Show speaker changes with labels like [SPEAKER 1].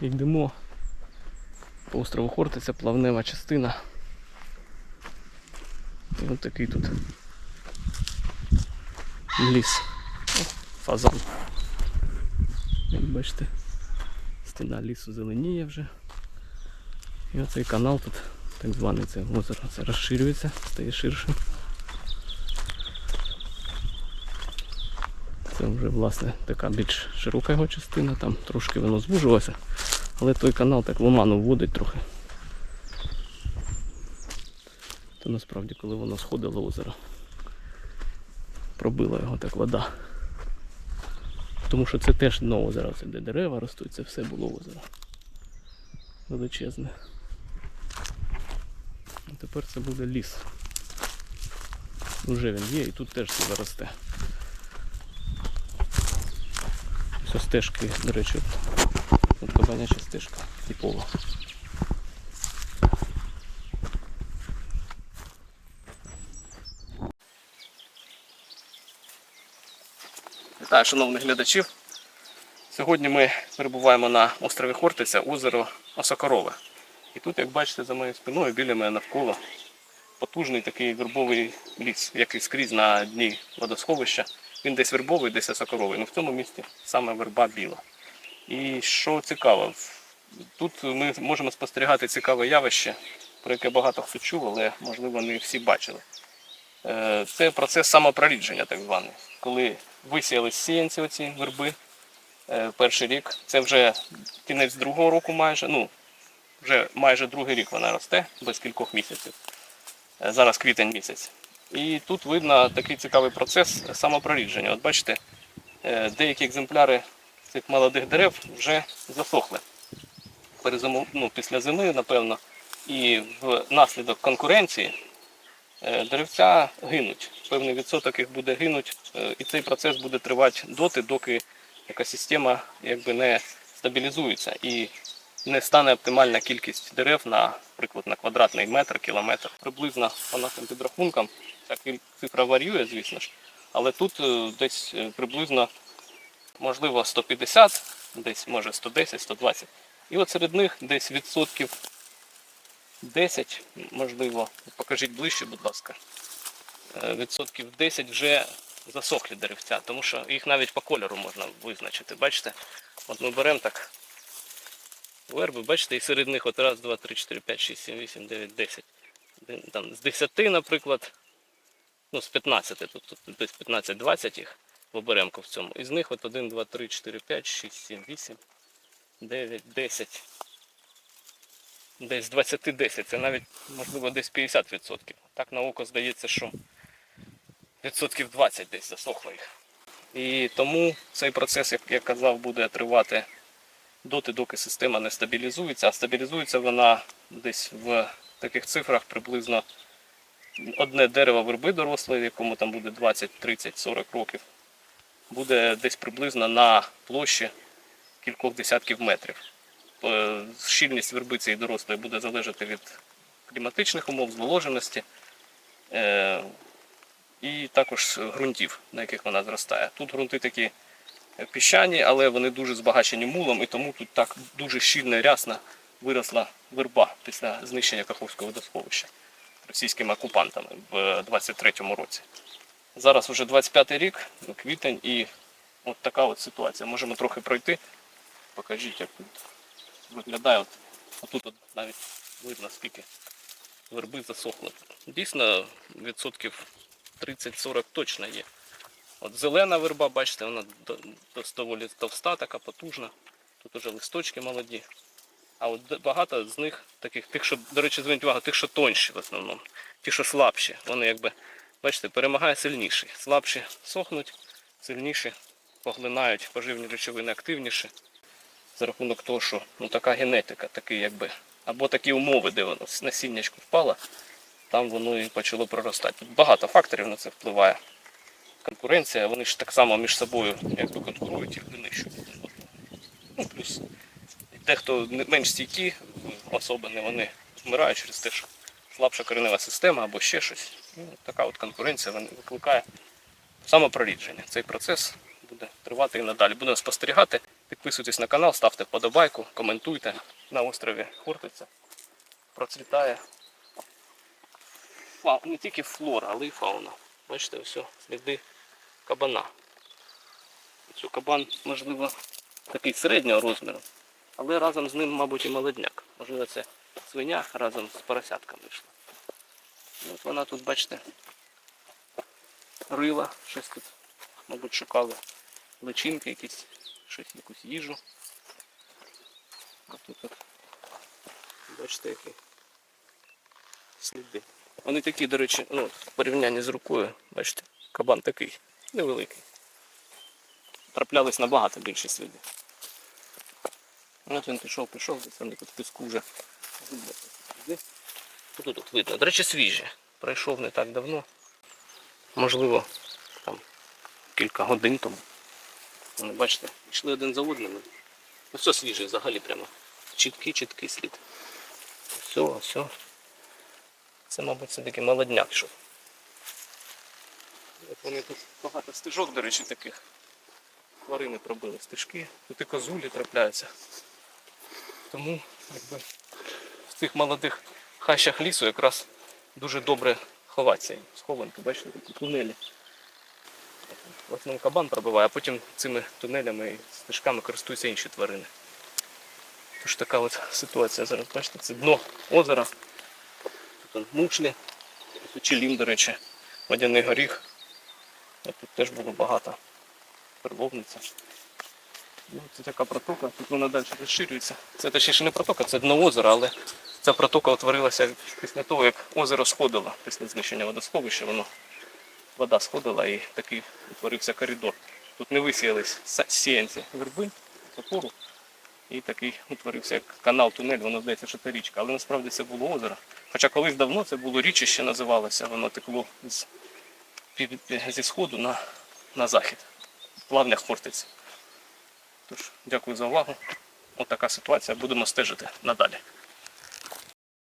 [SPEAKER 1] Йдемо по острову Хортиця, плавнева частина. І от такий тут ліс. О, фазан. Як бачите, стіна лісу зеленіє вже. І оцей канал тут, так званий це озеро, це розширюється, стає ширшим. Це вже власне така більш широка його частина, там трошки воно звужувалося, але той канал так в оману вводить трохи. То насправді, коли воно сходило озеро, пробила його так вода. Тому що це теж дно озера, це де дерева ростуть, це все було озеро. Величезне. А тепер це буде ліс. Уже він є і тут теж все росте. Все стежки, до речі, от кабаняча стежка типова. Вітаю, шановних глядачів. Сьогодні ми перебуваємо на острові Хортиця, озеро Осокорове. І тут, як бачите, за моєю спиною біля мене навколо потужний такий вербовий ліс, який скрізь на дні водосховища. Він десь вербовий, десь осокоровий. Ну в цьому місці саме верба біла. І що цікаво, тут ми можемо спостерігати цікаве явище, про яке багато хто чув, але можливо не всі бачили. Е, Це процес самопрорідження, так званий. Коли висіяли сіянці оці верби е, перший рік, це вже кінець другого року майже, ну, вже майже другий рік вона росте, без кількох місяців. Е, Зараз квітень місяць. І тут видно такий цікавий процес самопрорідження. От бачите, е, деякі екземпляри цих молодих дерев вже засохли. Перезиму, ну, після зими, напевно, і внаслідок конкуренції е, деревця гинуть. Певний відсоток їх буде гинуть, е, і цей процес буде тривати доти, доки екосистема якби не стабілізується і не стане оптимальна кількість дерев на, наприклад, на квадратний метр, кілометр. Приблизно по нашим підрахункам ця цифра варіює, звісно ж, але тут е, десь е, приблизно можливо 150, десь може 110, 120. І от серед них десь відсотків 10, можливо, покажіть ближче, будь ласка. Е, Відсотків 10 вже засохлі деревця, тому що їх навіть по кольору можна визначити. Бачите? От ми беремо так верби, бачите, і серед них от раз, два, три, чотири, п'ять, шість, сім, вісім, дев'ять, десять. Там, з 10, наприклад, ну з 15, тут, тут десь 15-20 їх в оберемку в цьому. Із них от 1, 2, 3, 4, 5, 6, 7, 8, 9, 10. Десь з 20-10, це навіть можливо десь 50%. Так на око здається, що відсотків 20 десь засохло їх. І тому цей процес, як я казав, буде тривати доти, доки система не стабілізується, а стабілізується вона десь в таких цифрах приблизно одне дерево верби доросле, якому там буде 20, 30, 40 років, буде десь приблизно на площі кількох десятків метрів. Е, Щільність верби цієї дорослої буде залежати від кліматичних умов, зволоженості е, і також ґрунтів, на яких вона зростає. Тут ґрунти такі піщані, але вони дуже збагачені мулом, і тому тут так дуже щільно і рясно виросла верба після знищення Каховського водосховища російськими окупантами в 23-му році. Зараз вже 25-й рік, квітень, і от така от ситуація. Можемо трохи пройти. Покажіть, як тут виглядає. От, отут от навіть видно, скільки верби засохло. Дійсно, відсотків 30-40 точно є. От зелена верба, бачите, вона до- до- доволі товста, така потужна. Тут уже листочки молоді. А от багато з них таких, тих, що, до речі, зверніть увагу, тих, що тонші в основному, ті, що слабші, вони якби, бачите, перемагає сильніший. Слабші сохнуть, сильніші поглинають поживні речовини активніше. За рахунок того, що ну, така генетика, такий якби, або такі умови, де воно насіннячко впало, там воно і почало проростати. Багато факторів на це впливає конкуренція, вони ж так само між собою якби конкурують один одного. Ну, плюс дехто менш стійкі особини, вони вмирають через те, що слабша коренева система або ще щось. Ну, така от конкуренція викликає самопрорідження. Цей процес буде тривати і надалі. Будемо спостерігати. Підписуйтесь на канал, ставте вподобайку, коментуйте. На острові Хортиця процвітає не тільки флора, але й фауна. Бачите, все, сліди кабана. Цю кабан, можливо, такий середнього розміру, але разом з ним, мабуть, і молодняк. Можливо, це свиня разом з поросятками йшла. І от вона тут, бачите, рила, щось тут, мабуть, шукали личинки, якісь, щось, якусь їжу. А тут от, бачите, які сліди. Вони такі, до речі, ну, в порівнянні з рукою, бачите, кабан такий невеликий. Траплялись набагато більше сліди. От він пішов, пішов, десь вони тут піску вже. Тут, тут видно. До речі, свіжі. Пройшов не так давно. Можливо, там кілька годин тому. Вони, бачите, йшли один за одним. Все свіже взагалі прямо. Чіткий, чіткий слід. Все, все. Це, мабуть, все-таки молодняк. От вони тут багато стежок, до речі, таких. Тварини пробили стежки. Тут і козулі трапляються. Тому якби, в цих молодих хащах лісу якраз дуже добре ховатися. Схованки, бачите, такі тунелі. В основному кабан пробиває, а потім цими тунелями і стежками користуються інші тварини. Тож така от ситуація зараз, бачите, це дно озера. Тут он мушлі, чилім, до речі, водяний горіх. А тут теж було багато перловниця. Ну, це така протока, тут вона далі розширюється. Це точніше не протока, це дно озера, але ця протока утворилася після того, як озеро сходило після знищення водосховища, воно вода сходила і такий утворився коридор. Тут не висіялись сіянці верби, запору, і такий утворився як канал, тунель, воно здається, що це річка. Але насправді це було озеро. Хоча колись давно це було річище називалося, воно текло з, під- під- зі сходу на, на захід, в плавнях фортиці. Тож, дякую за увагу. Отака ситуація. Будемо стежити надалі.